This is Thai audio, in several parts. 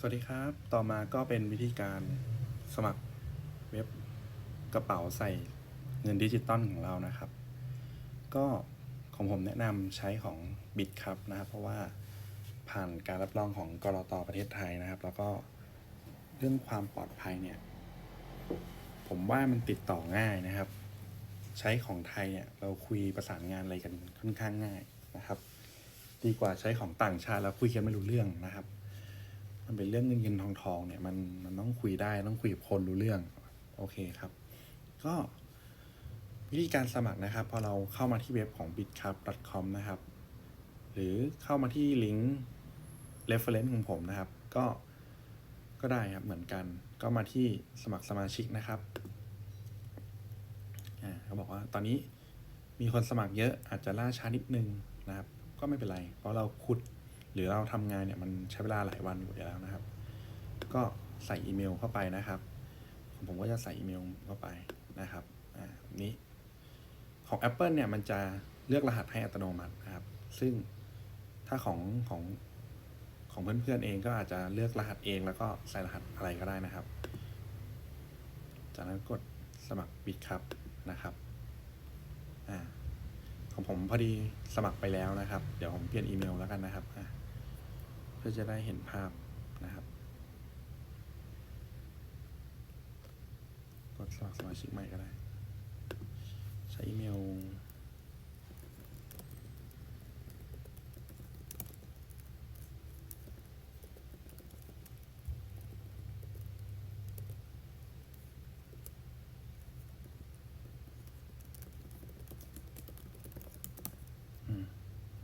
สวัสดีครับ ต่อมาก็เป็นวิธีการสมัครเว็บกระเป๋าใส่เงินดิจิตอลของเรานะครับ ก็ของผมแนะนำใช้ของ b i t ครับนะครับ เพราะว่าผ่านการรับรองของกรอตประเทศไทยนะครับ แล้วก็เรื่องความปลอดภัยเนี่ย ผมว่ามันติดต่อง่ายนะครับ ใช้ของไทยเนี่ยเราคุยประสานงานอะไรกันค่อนข้างง่ายนะครับ ดีกว่าใช้ของต่างชาติแล้วคุยกันไม่รู้เรื่องนะครับ มันเป็นเรื่องเงินเงินทองทองเนี่ยมันมันต้องคุยได้ต้องคุยกับคนรู้เรื่อง โอเคครับ ก็วิธีการสมัครนะครับ พอเราเข้ามาที่เว็บของ bitcup.com นะครับ หรือเข้ามาที่ลิงก์ reference ของผมนะครับ ก็ก็ได้ครับเหมือนกัน ก็มาที่สมัครสมาชิกนะครับอ่าเขาบอกว่าตอนนี้มีคนสมัครเยอะอาจจะล่าช้านิดนึงนะครับ ก็ไม่เป็นไร เพราะเราขุด หรือเราทำงานเนี่ยมันใช้เวลาหลายวันอยู่แล้วนะครับ ก็ใส่อีเมลเข้าไปนะครับ ผมก็จะใส่อีเมลเข้าไปนะครับอ่านี้ของ Apple เนี่ยมันจะเลือกรหัสให้อัตโนมัตินะครับ ซึ่งถ้าของของของเพื่อนๆเองก็อาจจะเลือกรหัสเองแล้วก็ใส่รหัสอะไรก็ได้นะครับ จากนั้นกดสมัครบิตครับนะครับอ่าของผมพอดีสมัครไปแล้วนะครับ เดี๋ยวผมเปลี่ยนอีเมลแล้วกันนะครับอะเพื่อจะได้เห็นภาพนะครับ กดสมัครสมาชิกใหม่ก็ได้ ใช้อีเมล อืม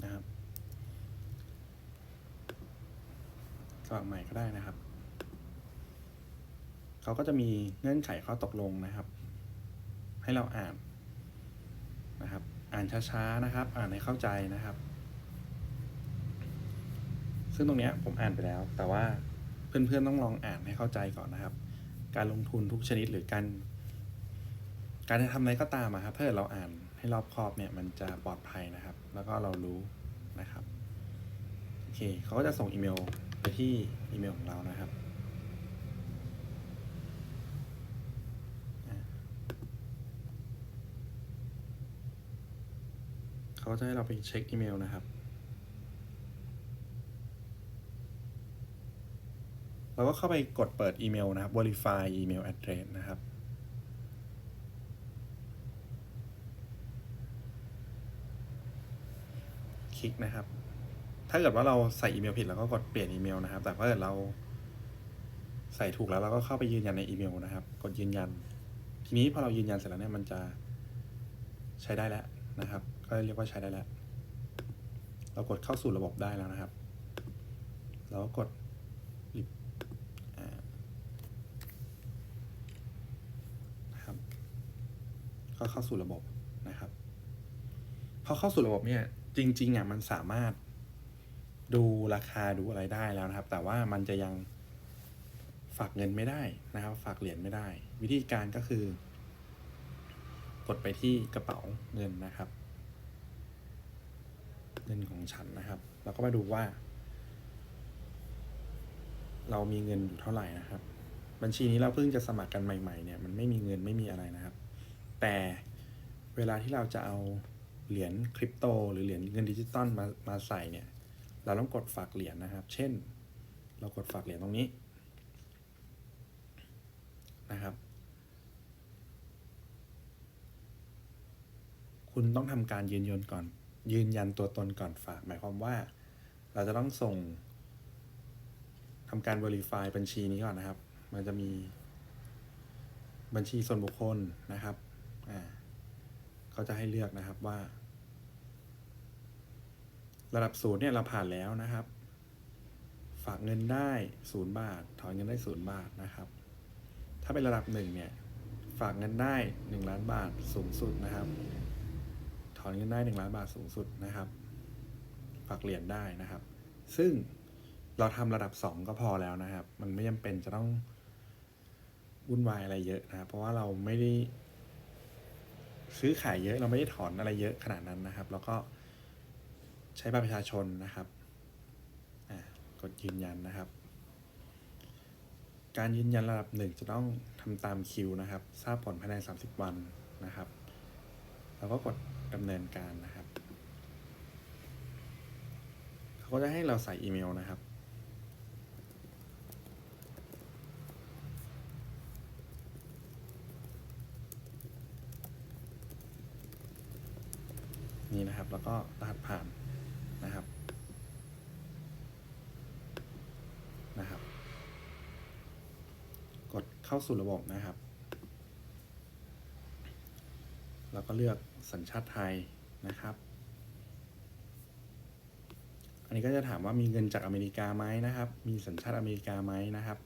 นะครับ สมัครใหม่ก็ได้นะครับ เขาก็จะมีเงื่อนไขข้อตกลงนะครับ ให้เราอ่านนะครับ อ่านช้าๆนะครับ อ่านให้เข้าใจนะครับ ซึ่งตรงเนี้ยผมอ่านไปแล้ว แต่ว่าเพื่อนๆต้องลองอ่านให้เข้าใจก่อนนะครับ การลงทุนทุกชนิดหรือการการจะทำอะไรก็ตามอะครับถ้าเกิดเราอ่านให้รอบคอบเนี่ยมันจะปลอดภัยนะครับ แล้วก็เรารู้นะครับ โอเค เขาก็จะส่งอีเมล ไปที่อีเมลของเรานะครับเขาจะให้เราไปเช็คอีเมลนะครับ เราก็เข้าไปกดเปิดอีเมลนะครับ verify email address นะครับคลิกนะครับ ถ้าเกิดว่าเราใส่อีเมลผิดเราก็กดเปลี่ยนอีเมลนะครับ แต่ถ้าเกิดเราใส่ถูกแล้วเราก็เข้าไปยืนยันในอีเมลนะครับ กดยืนยัน ทีนี้พอเรายืนยันเสร็จแล้วเนี่ยมันจะใช้ได้แล้วนะครับ ก็เรียกว่าใช้ได้แล้ว เรากดเข้าสู่ระบบได้แล้วนะครับ เราก็กด Lip อ่านะครับก็เข้าสู่ระบบนะครับพอเข้าสู่ระบบเนี่ยจริงๆอะมันสามารถ ดูราคาดูอะไรได้แล้วนะครับ แต่ว่ามันจะยังฝากเงินไม่ได้นะครับ ฝากเหรียญไม่ได้ วิธีการก็คือ กดไปที่กระเป๋าเงินนะครับ เงินของฉันนะครับ แล้วก็มาดูว่า เรามีเงินอยู่เท่าไหร่นะครับ บัญชีนี้เราเพิ่งจะสมัครกันใหม่ๆเนี่ยมันไม่มีเงินไม่มีอะไรนะครับ แต่เวลาที่เราจะเอาเหรียญคริปโต หรือเหรียญเงินดิจิตอลมามาใส่เนี่ย เราต้องกดฝากเหรียญนะครับ เช่น เรากดฝากเหรียญตรงนี้นะครับ คุณต้องทำการยืนยันก่อน ยืนยันตัวตนก่อนฝาก หมายความว่า เราจะต้องส่งทำการ Verify บัญชีนี้ก่อนนะครับ มันจะมีบัญชีส่วนบุคคลนะครับ อ่า เขาจะให้เลือกนะครับว่า ระดับศูนย์เนี่ยเราผ่านแล้วนะครับ ฝากเงินได้ศูนย์บาท ถอนเงินได้ศูนย์บาทนะครับ ถ้าเป็นระดับหนึ่งเนี่ย ฝากเงินได้หนึ่งล้านบาทสูงสุดนะครับ ถอนเงินได้หนึ่งล้านบาทสูงสุดนะครับ ฝากเหรียญได้นะครับ ซึ่งเราทำระดับสองก็พอแล้วนะครับ มันไม่จำเป็นจะต้องวุ่นวายอะไรเยอะนะครับ เพราะว่าเราไม่ได้ซื้อขายเยอะเราไม่ได้ถอนอะไรเยอะขนาดนั้นนะครับ แล้วก็ ใช้บัตรประชาชนนะครับกดยืนยันนะครับ การยืนยันระดับหนึ่งจะต้องทำตามคิวนะครับ ทราบผลภายใน 30 วันนะครับเราก็กดดำเนินการนะครับเขาก็จะให้เราใส่อีเมลนะครับนี่นะครับ แล้วก็รหัสผ่านนะครับ นะครับ กด เข้าสู่ระบบนะครับ แล้วก็เลือกสัญชาติไทยนะครับ อันนี้ก็จะถามว่ามีเงินจากอเมริกาไหมนะครับ มีสัญชาติอเมริกาไหมนะครับ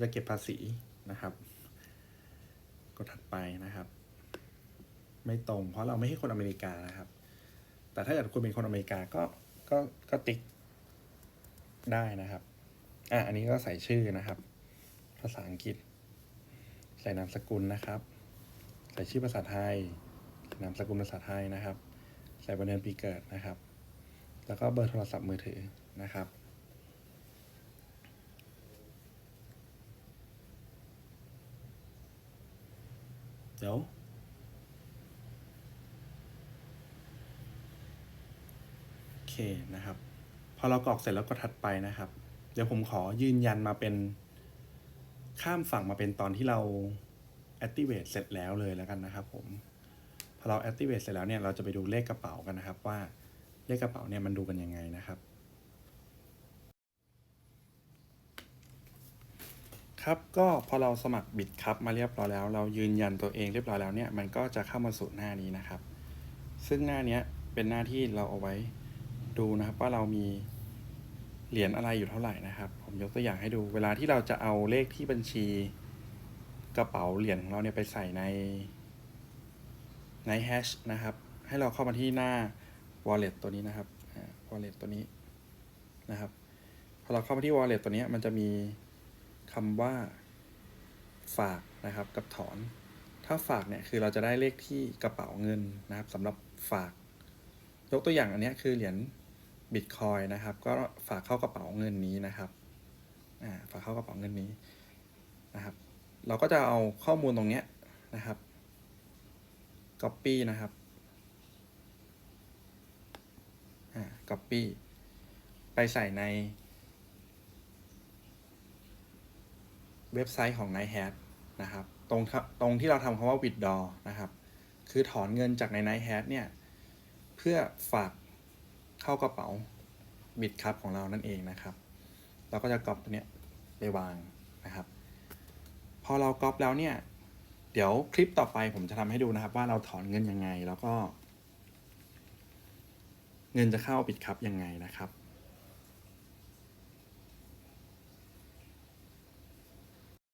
จะเก็บภาษีนะครับ กดถัดไปนะครับ ไม่ตรงเพราะเราไม่ใช่คนอเมริกานะครับ แต่ถ้าเกิดคุณเป็นคนอเมริกาก็ก็ก็ติ๊กได้นะครับ อะ อันนี้ก็ใส่ชื่อนะครับ ภาษาอังกฤษ ใส่นามสกุลนะครับ ใส่ชื่อภาษาไทย นามสกุลภาษาไทยนะครับ ใส่วันเดือนปีเกิดนะครับ แล้วก็เบอร์โทรศัพท์มือถือนะครับเดี๋ยวโอเคนะครับ พอเรากรอกเสร็จแล้วก็ถัดไปนะครับ เดี๋ยวผมขอยืนยันมาเป็น ข้ามฝั่งมาเป็นตอนที่เรา activate เสร็จแล้วเลยแล้วกันนะครับผมพอเรา activate เสร็จแล้วเนี่ยเราจะไปดูเลขกระเป๋ากันนะครับ ว่าเลขกระเป๋าเนี่ยมันดูกันยังไงนะครับ ครับก็พอเราสมัครบิตครับมาเรียบร้อยแล้ว เรายืนยันตัวเองเรียบร้อยแล้วเนี่ยมันก็จะเข้ามาสู่หน้านี้นะครับ ซึ่งหน้านี้เป็นหน้าที่เราเอาไว้ดูนะครับว่าเรามี เหรียญอะไรอยู่เท่าไหร่นะครับ ผมยกตัวอย่างให้ดู เวลาที่เราจะเอาเลขที่บัญชีกระเป๋าเหรียญของเราเนี่ยไปใส่ในในแฮชนะครับ ให้เราเข้ามาที่หน้า wallet ตัวนี้นะครับ wallet ตัวนี้นะครับ พอเราเข้ามาที่ wallet ตัวนี้มันจะมีคำว่าฝากนะครับกับถอน ถ้าฝากเนี่ยคือเราจะได้เลขที่กระเป๋าเงินนะครับสำหรับฝาก ยกตัวอย่างอันนี้คือเหรียญ บิตคอยนะครับ ก็ฝากเข้ากระเป๋าเงินนี้นะครับอ่าฝากเข้ากระเป๋าเงินนี้นะครับ เราก็จะเอาข้อมูลตรงเนี้ยนะครับ copy นะครับอ่า copy ไปใส่ใน เว็บไซต์ของ n i g h t h a t นะครับ ตรงทะตรงที่เราทำคำว่า withdraw นะครับ คือถอนเงินจากใน n i g h t h a t เนี่ย เพื่อฝาก เข้ากระเป๋าบิตครับของเรานั่นเองนะครับ เราก็จะก๊อปตัวเนี้ยไปวางนะครับ พอเราก๊อปแล้วเนี่ย เดี๋ยวคลิปต่อไปผมจะทำให้ดูนะครับ ว่าเราถอนเงินยังไงแล้วก็ เงินจะเข้าบิตครับยังไงนะครับ